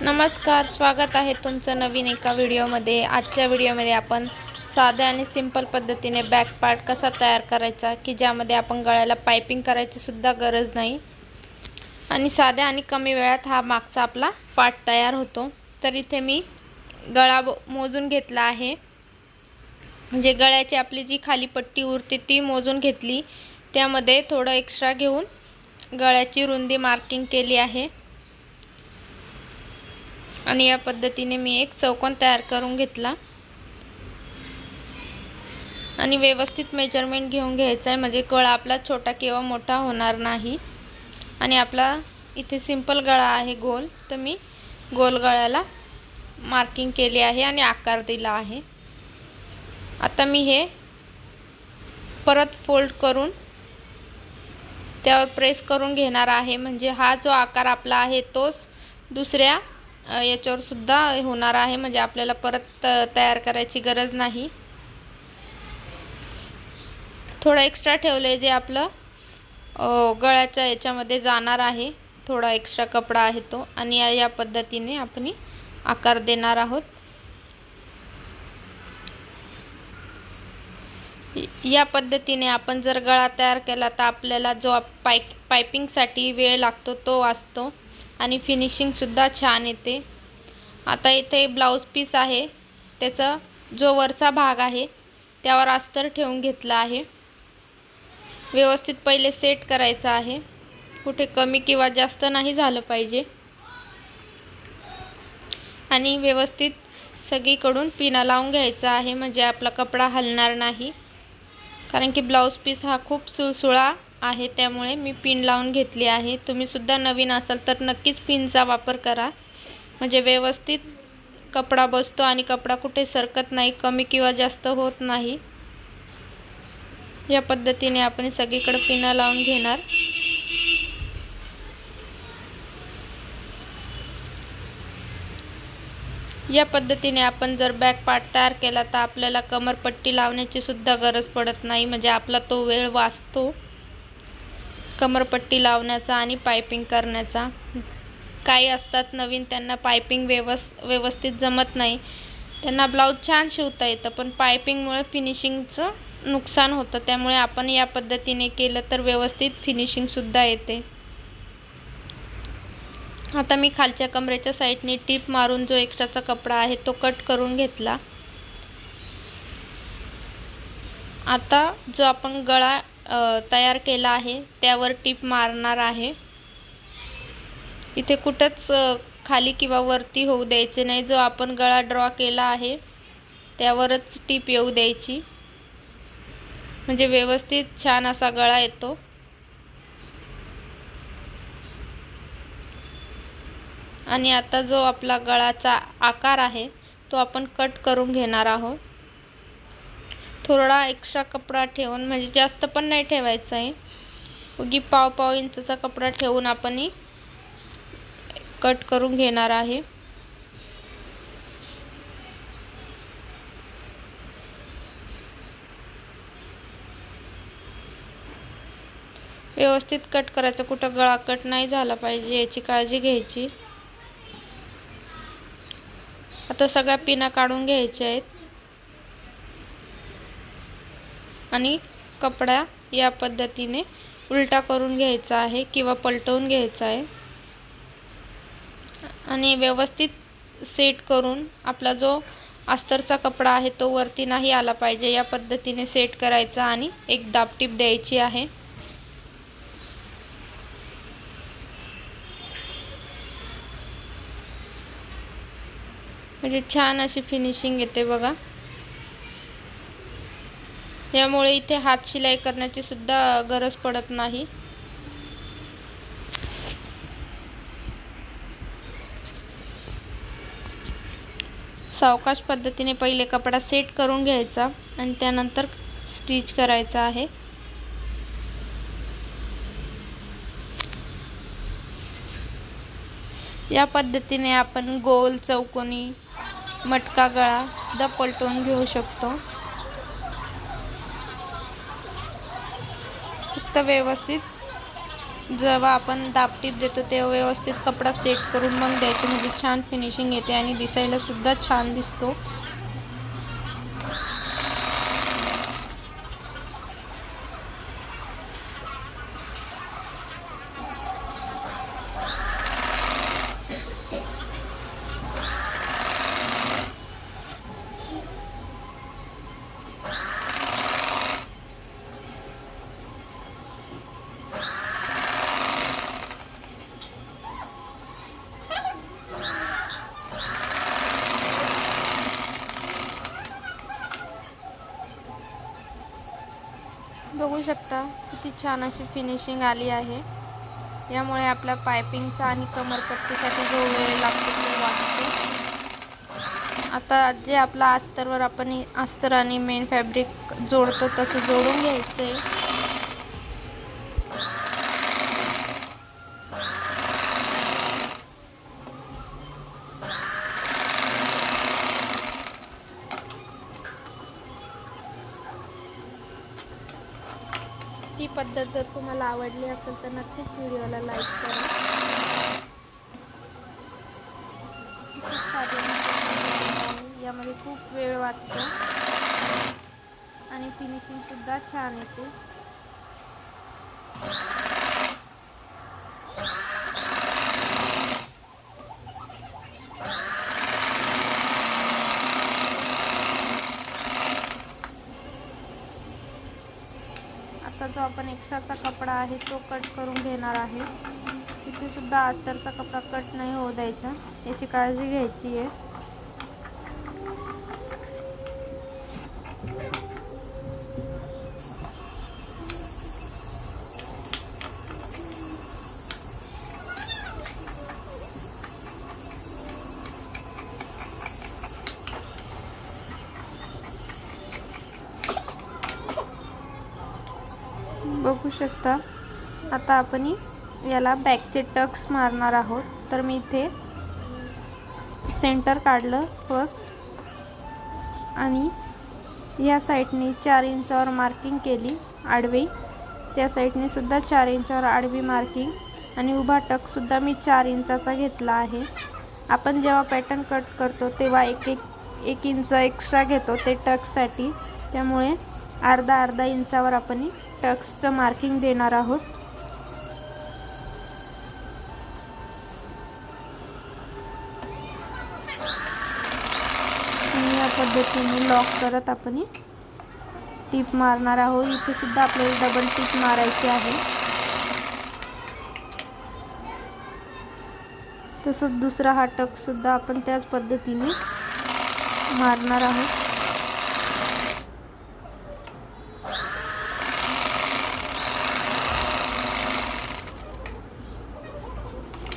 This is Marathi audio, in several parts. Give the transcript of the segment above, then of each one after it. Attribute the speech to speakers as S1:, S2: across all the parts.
S1: नमस्कार स्वागत आहे तुमचं नवीन एका व्हिडिओमध्ये. आजच्या व्हिडिओमध्ये आपण साध्या आणि सिंपल पद्धतीने बॅक पार्ट कसा तयार करायचा की ज्यामध्ये आपण गळ्याला पायपिंग करायची सुद्धा गरज नाही. आणि साध्या आणि कमी वेळात हा मागचा आपला पार्ट तयार होतो. तर इथे मी गळा ब- मोजून घेतला आहे. म्हणजे गळ्याची आपली जी खाली पट्टी उरते ती मोजून घेतली. त्यामध्ये थोडं एक्स्ट्रा घेऊन गळ्याची रुंदी मार्किंग केली आहे. आणि या पद्धतीने मी एक चौकोन तयार करून घेतला. आणि व्यवस्थित मेजरमेंट घेऊन घ्यायचं आहे. म्हणजे गळा आपला छोटा किंवा मोठा होणार नाही. आणि आपला इथे सिंपल गळा आहे गोल. तर मी गोल गळ्याला मार्किंग केली आहे आणि आकार दिला आहे. आता मी हे परत फोल्ड करून त्यावर प्रेस करून घेणार आहे. म्हणजे हा जो आकार आपला आहे तोच दुसऱ्या याच्यावर सुद्धा होणार आहे. म्हणजे आपल्याला परत तयार करायची गरज नाही. थोडं एक्स्ट्रा ठेवलं आहे जे आपलं गळ्याच्या याच्यामध्ये जाणार आहे. थोडा एक्स्ट्रा कपडा आहे तो. आणि या या पद्धतीने आपण आकार देणार आहोत. या पद्धतीने आपण जर गळा तयार केला तर आपल्याला जो आप- पाय पायपिंगसाठी वेळ लागतो तो वाचतो. आणि फिनिशिंगसुद्धा छान येते. आता इथे ब्लाऊज पीस आहे. त्याचा जो वरचा भाग आहे त्यावर अस्तर ठेवून घेतला आहे. व्यवस्थित पहिले सेट करायचं आहे. कुठे कमी किंवा जास्त नाही झालं पाहिजे. आणि व्यवस्थित सगळीकडून पिना लावून घ्यायचा आहे. म्हणजे आपला कपडा हलणार नाही. कारण की ब्लाऊज पीस हा खूप सुळसुळा आहे त्यामुळे मी पिन लावून घेतली आहे. तुम्ही सुद्धा नवीन असाल तर नक्कीच पिनचा वापर करा. म्हणजे व्यवस्थित कपडा बसतो आणि कपडा कुठे सरकत नाही कमी किंवा जास्त होत नाही. या पद्धतीने आपण सगळीकडे पिनं लावून घेणार. या पद्धतीने आपण जर बॅक पार्ट तयार केला तर आपल्याला कमरपट्टी लावण्याची सुद्धा गरज पडत नाही. म्हणजे आपला तो वेळ वाचतो. कमरपट्टी लावण्याचा आणि पायपिंग करण्याचा. काही असतात नवीन त्यांना पायपिंग व्यवस् व्यवस्थित जमत नाही. त्यांना ब्लाऊज छान शिवता येतं पण पायपिंगमुळे फिनिशिंगचं नुकसान होतं. त्यामुळे आपण या पद्धतीने केलं तर व्यवस्थित फिनिशिंगसुद्धा येते. आता मी खालच्या कमरेच्या साईडने टीप मारून जो एक्स्ट्राचा कपडा आहे तो कट करून घेतला. आता जो आपण गळा तयार केला आहे. त्यावर टीप मारणार आहे. इथे कुठंच खाली किंवा वरती होऊ द्यायचे नाही. जो आपण गळा ड्रॉ केला आहे त्यावरच टीप येऊ द्यायची. म्हणजे व्यवस्थित छान असा गळा येतो. आणि आता जो आपला गळाचा आकार आहे तो आपण कट करून घेणार आहोत. थोडा एक्स्ट्रा कपडा ठेवून म्हणजे जास्त पण नाही ठेवायचा आहे उगी पाव पाव इंचचा कपडा ठेवून आपण कट करून घेणार आहे. व्यवस्थित कट करायचं कुठं गळा कट नाही झाला पाहिजे याची काळजी घ्यायची. आता सगळ्या पिना काढून घ्यायच्या आहेत. आणि कपडा या पद्धतीने उलटा करून घ्यायचा आहे किंवा पलटवून घ्यायचा आहे. आणि व्यवस्थित सेट करून आपला जो अस्तरचा कपडा आहे तो वरती नाही आला पाहिजे. या पद्धतीने सेट करायचा आणि एक दाबटीप द्यायची आहे. म्हणजे छान अशी फिनिशिंग येते बघा. यामुळे इथे हात शिलाई करण्याची सुद्धा गरज पडत नाही. सावकाश पद्धतीने पहिले कपडा सेट करून घ्यायचा आणि त्यानंतर स्टिच करायचा आहे. या पद्धतीने आपण गोल चौकोनी मटका गळा सुद्धा पलटवून घेऊ शकतो. फक्त व्यवस्थित जेव्हा आपण दापटीप देतो तेव्हा व्यवस्थित कपडा सेट करून मग द्यायची. म्हणजे छान फिनिशिंग येते आणि दिसायला सुद्धा छान दिसतो. शकता. किती छान अशी फिनिशिंग आली आहे. यामुळे आपल्या पायपिंगचा आणि कमरपट्टीसाठी जो वेळ लागतो तो वाचतो. आता जे आपला अस्तरवर आपण अस्तर आणि मेन फॅब्रिक जोडतो तसं जोडून घ्यायचं आहे पद्धत जर तुम्हाला आवडली असेल तर नक्कीच व्हिडिओला लाईक करा. यामध्ये खूप वेळ वाचतो. आणि फिनिशिंगसुद्धा छान येते. आता जो आपण एक्स्ट्राचा कपडा आहे तो कट करून घेणार आहे. तिथे सुद्धा अस्तरचा कपडा कट नाही होऊ द्यायचा. याची काळजी घ्यायची आहे. बघू शकता. आता आपण याला बॅकचे टक्स मारणार आहोत. तर मी इथे सेंटर काढलं फर्स्ट आणि या साईडने चार इंचावर मार्किंग केली आडवी. त्या साईडने सुद्धा चार इंचावर आडवी मार्किंग आणि उभा टकसुद्धा मी चार इंचाचा घेतला आहे. आपण जेव्हा पॅटर्न कट करतो तेव्हा एक एक एक इंच एक्स्ट्रा घेतो ते टक्ससाठी. त्यामुळे अर्धा अर्धा इंचावर आपण टक्सचं मार्किंग देणार आहोत. आणि या पद्धतीने लॉक करत आपण टीप मारणार आहोत. इथे सुद्धा आपल्याला डबल टीप मारायची आहे. तसंच दुसरा हा टक सुद्धा आपण त्याच पद्धतीने मारणार आहोत.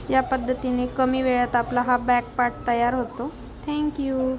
S1: या पद्धतीने कमी वेळात आपला हा बॅक पार्ट तयार होतो. थँक्यू